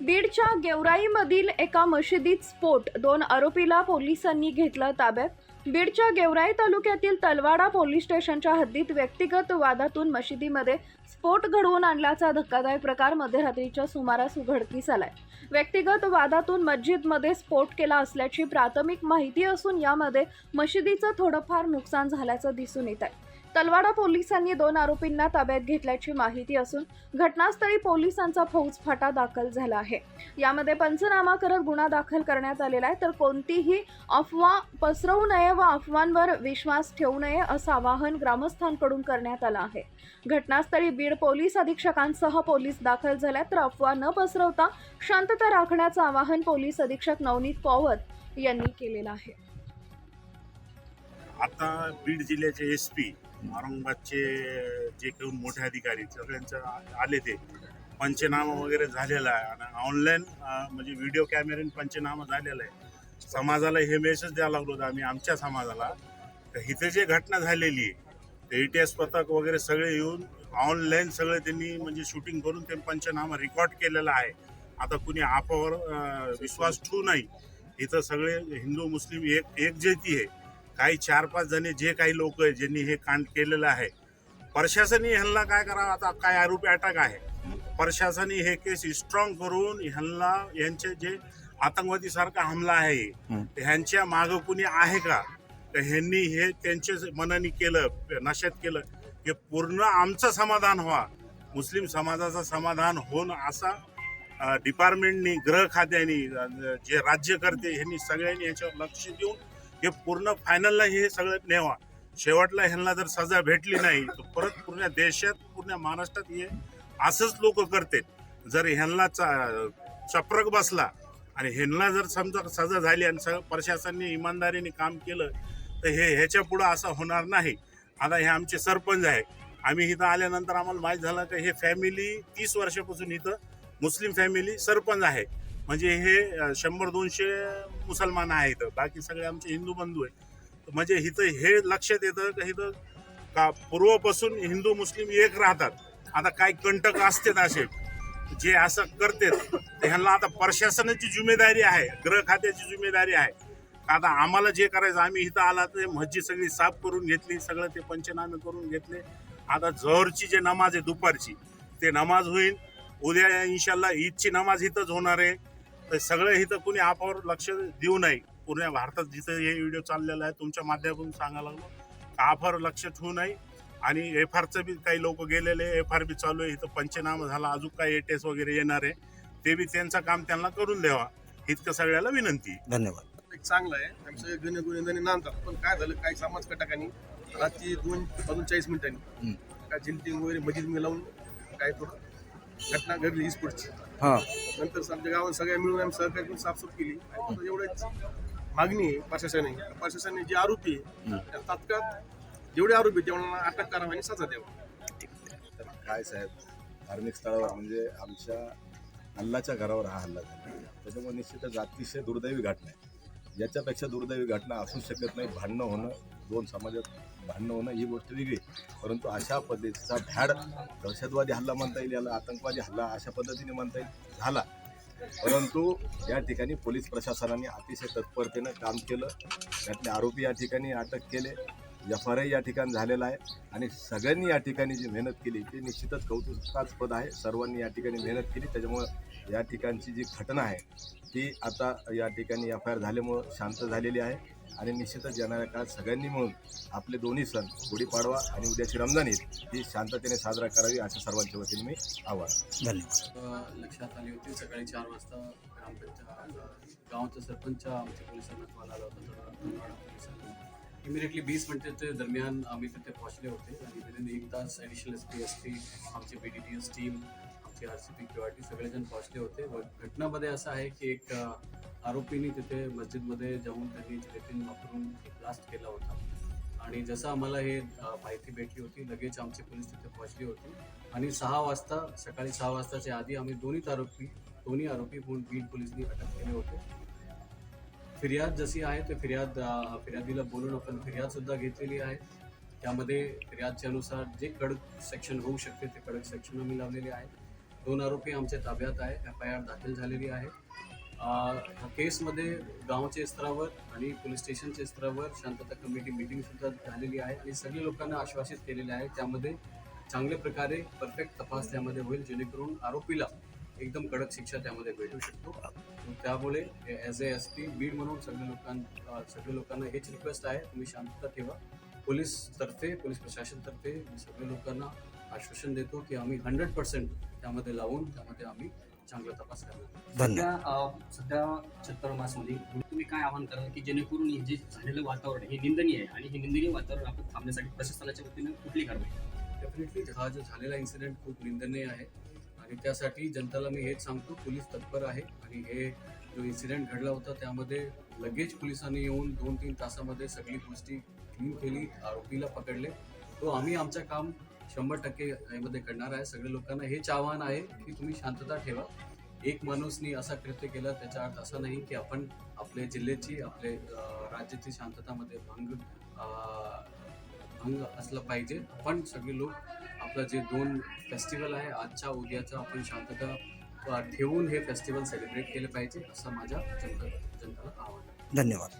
बीडच्या गेवराईमधील एका मशिदीत स्फोट. दोन आरोपीला पोलिसांनी घेतलं ताब्यात. बीडच्या गेवराई तालुक्यातील तलवाडा पोलीस स्टेशनच्या हद्दीत व्यक्तिगत वादातून मशिदीमध्ये स्फोट घडवून आणल्याचा धक्कादायक प्रकार मध्यरात्रीच्या सुमारास उघडकीस आलाय. व्यक्तिगत वादातून मस्जिदमध्ये स्फोट केला असल्याची प्राथमिक माहिती असून यामध्ये मशिदीचं थोडंफार नुकसान झाल्याचं दिसून येत आहे. तलवाडा पोलिसांनी दोन आरोपींना ताब्यात घेतल्याची माहिती असून घटनास्थळी पोलिसांचा फौजफाटा दाखल झाला आहे. यामध्ये पंचनामा करत गुन्हा दाखल करण्यात आलेला आहे तर कोणतीही अफवा पसरवू नये व अफवांवर विश्वास ठेवू नये असं आवाहन ग्रामस्थांकडून करण्यात आलं आहे. घटनास्थळी बीड पोलीस अधीक्षकांसह पोलीस दाखल झाल्या तर अफवा न पसरवता शांतता राखण्याचं आवाहन पोलीस अधीक्षक नवनीत पॉवत यांनी केलेलं आहे. आता बीड जिल्ह्याचे एस पी औरंगाबादचे जे काही मोठे अधिकारी सगळ्यांचं आले ते. पंचनामा वगैरे झालेला आहे. आणि ऑनलाईन म्हणजे व्हिडिओ कॅमेऱ्याने पंचनामा झालेला आहे. समाजाला हे मेसेज द्यायला लागलो होतो आम्ही आमच्या समाजाला. तर इथे जे घटना झालेली आहे ते ए एस पथक वगैरे सगळे येऊन ऑनलाईन सगळे त्यांनी म्हणजे शूटिंग करून ते पंचनामा रेकॉर्ड केलेला आहे. आता कुणी आपावर विश्वास ठेवू नाही. इथं सगळे हिंदू मुस्लिम एक एकजेती आहे. काही चार पाच जणे जे काही लोक आहे ज्यांनी हे कांड केलेलं आहे प्रशासनाने ह्यांना काय करावं? आता काय आरोपी अटक आहे? प्रशासनाने हे केस स्ट्रॉंग करून ह्यांना यांचे जे आतंकवादी सारखा हमला आहे ह्यांच्या मागं कुणी आहे का? तर ह्यांनी हे त्यांच्या मनाने केलं नशेत केलं हे पूर्ण आमचं समाधान व्हा. मुस्लिम समाजाचं समाधान होऊन असा डिपार्टमेंटनी गृह खात्याने जे राज्यकर्ते ह्यांनी सगळ्यांनी ह्याच्यावर लक्ष देऊन हे पूर्ण फायनलला हे सगळं नेवा शेवटला ह्यांना जर सजा भेटली नाही तर परत पूर्ण देशात पूर्ण महाराष्ट्रात हे असंच लोक करतात जर ह्यांना चा- बसला आणि ह्यांना जर समजा सजा झाली आणि सगळं प्रशासनाने इमानदारीने काम केलं तर हे ह्याच्या पुढं असं होणार नाही. आता हे आमचे सरपंच आहे. आम्ही इथं आल्यानंतर आम्हाला माहीत झालं की हे फॅमिली तीस वर्षापासून इथं मुस्लिम फॅमिली सरपंच आहे. म्हणजे हे शंभर दोनशे मुसलमान आहेत. बाकी सगळे आमचे हिंदू बंधू आहे म्हणजे इथं हे लक्षात येतं की इथं का पूर्वपासून हिंदू मुस्लिम एक राहतात? आता काही कंटक असतात असे जे असं करतात ह्यांना आता प्रशासनाची जिम्मेदारी आहे गृह खात्याची जिम्मेदारी आहे. आता आम्हाला जे करायचं आम्ही इथं आला ते मस्जिद सगळी साफ करून घेतली सगळं ते पंचनामे करून घेतले. आता जहरची जे नमाज आहे दुपारची ते नमाज होईल. उद्या इन्शाल्ला ईदची नमाज इथंच होणार आहे. तर सगळं इथं कुणी आपावर लक्ष देऊ नये. पूर्ण भारतात जिथं हे व्हिडिओ चाललेला आहे तुमच्या माध्यमातून सांगायला लागलो आफावर लक्ष ठेवू नये. आणि एफ आरचं बी काही लोक गेलेले एफ आर बी चालू आहे इथं पंचनामा झाला अजून काही एटेस वगैरे येणार आहे ते बी त्यांचं काम त्यांना करून द्यावा. इतकं सगळ्याला विनंती धन्यवाद. एक चांगलं आहे. आमचं गण गुन्हेगारी नांदतात पण काय झालं काही समाज कटाकानी रात्री दोन वाजून चाळीस मिनिटांनी काय जिंटिंग वगैरे मजीद मिळवून काय थोडं घटना घडली स्पोर्टची हां. नंतर आमच्या गावात सगळ्या मिळून आम्ही सहकार्य करून साफसूफ केली. आता एवढंच मागणी आहे प्रशासनाने प्रशासनाने जे आरोपी आहे त्या तात्काळ जेवढे आरोपी आहेत तेवढ्यांना अटक करावी आणि सजा द्यावी. तर काय साहेब धार्मिक स्थळावर म्हणजे आमच्या अल्लाच्या घरावर हा हल्ला झाला. त्याच्यामुळे निश्चितच अतिशय दुर्दैवी घटना आहे. याच्यापेक्षा दुर्दैवी घटना असू शकत नाही भांडणं होणं दोन समाजात भांडणं होणं ही गोष्ट वेगळी. परंतु अशा पद्धतीचा भ्याड दहशतवादी हल्ला म्हणता येईल याला आतंकवादी हल्ला अशा पद्धतीने म्हणता येईल झाला. परंतु या ठिकाणी पोलीस प्रशासनाने अतिशय तत्परतेनं काम केलं. त्यातले आरोपी या ठिकाणी अटक केले. एफ आर आय या ठिकाणी झालेला आहे आणि सगळ्यांनी या ठिकाणी जी मेहनत केली ती निश्चितच कौतुकास्पद आहे. सर्वांनी या ठिकाणी मेहनत केली. त्याच्यामुळं या ठिकाणची जी घटना आहे ती आता या ठिकाणी एफ आय आर झाल्यामुळं शांत झालेली आहे. आणि निश्चितच येणाऱ्या काळात सगळ्यांनी मिळून आपले दोन्ही सण गुढीपाडवा आणि उद्याची रमजान ईद ही शांततेने साजरा करावी अशा सर्वांच्या वतीने मी आवाहन धन्यवाद. लक्षात आली होती सकाळी चार वाजता ग्रामपंचायत गावाचा सरपंच आमच्या पोलिसांना कॉल आला होता पोलिसांना इमिडिएटली वीस मिनिटाच्या दरम्यान आम्ही तिथे पोहोचले होते. आणि विदिन एक तास additional S P S T आमची B D T S team आमची R C P Q R T सगळेजण पोहोचले होते. व घटनामध्ये असं आहे की एक आरोपीने तिथे मस्जिदमध्ये जाऊन त्यांनी जिलेटिन वापरून ब्लास्ट केला होता. आणि जसं आम्हाला हे माहिती भेटली होती लगेच आमची पोलीस तिथे पोहोचली होती. आणि सहा वाजता सकाळी सहा वाजताच्या आधी आम्ही दोन्ही आरोपी दोन्ही आरोपी म्हणून बीड पोलिसांनी अटक केले होते. फिर्याद जशी आहे ते फिर्याद फिर्यादीला बोलून आपण फिर्याद सुद्धा घेतलेली आहे. त्यामध्ये फिर्यादच्या अनुसार जे कडक सेक्शन होऊ शकते ते कडक सेक्शन आम्ही लावलेले आहे. दोन आरोपी आमच्या ताब्यात आहे एफ आय आर दाखल झालेली आहे. केसमध्ये गावच्या स्तरावर आणि पोलीस स्टेशनच्या स्तरावर शांतता कमिटी मीटिंगसुद्धा झालेली आहे. आणि सगळ्या लोकांना आश्वासित केलेले आहे. त्यामध्ये चांगल्या प्रकारे परफेक्ट तपास त्यामध्ये होईल. जेणेकरून आरोपीला एकदम कडक शिक्षा त्यामध्ये भेटू शकतो. त्यामुळे as A S P Beed म्हणून सगळ्या लोकां सगळ्या लोकांना हेच रिक्वेस्ट आहे. तुम्ही शांतता ठेवा. पोलीस तर्फे पोलीस प्रशासनतर्फे मी सगळ्या लोकांना आश्वासन देतो की आम्ही हंड्रेड पर्सेंट त्यामध्ये लावून त्यामध्ये आम्ही चांगला तपास करणार धन्यवाद. सध्या छत्तर मासमध्ये तुम्ही काय आवाहन कराल की जेणेकरून हे जे झालेलं वातावरण हे निंदनीय आहे आणि हे निंदनीय वातावरण आपण थांबण्यासाठी प्रशासनाच्या वतीने कुठली कारवाई डेफिनेटली हा जो झालेला इन्सिडेंट खूप निंदनीय आहे. आणि त्यासाठी जनताला मी हेच सांगतो पोलीस तत्पर आहे. आणि हे जो इन्सिडेंट घडला होता त्यामध्ये लगेच पोलिसांनी येऊन दोन तीन तासामध्ये सगळी गोष्टी क्लीन केली आरोपीला पकडले. तो आम्ही आमचं काम शंभर टक्के यामध्ये करणार आहे. सगळ्या लोकांना हेच आव्हान आहे की तुम्ही शांतता ठेवा. एक माणूसनी असा कृत्य केला त्याचा अर्थ असा नाही की आपण आपल्या जिल्ह्याची आपले राज्याची शांततामध्ये भंग भंग असला पाहिजे. पण सगळे लोक आपलं जे दोन फेस्टिवल आहे आजच्या उद्याचा आपण शांतता ठेवून हे फेस्टिवल सेलिब्रेट केले पाहिजे असं माझ्या जनता जनताला आव्हान धन्यवाद.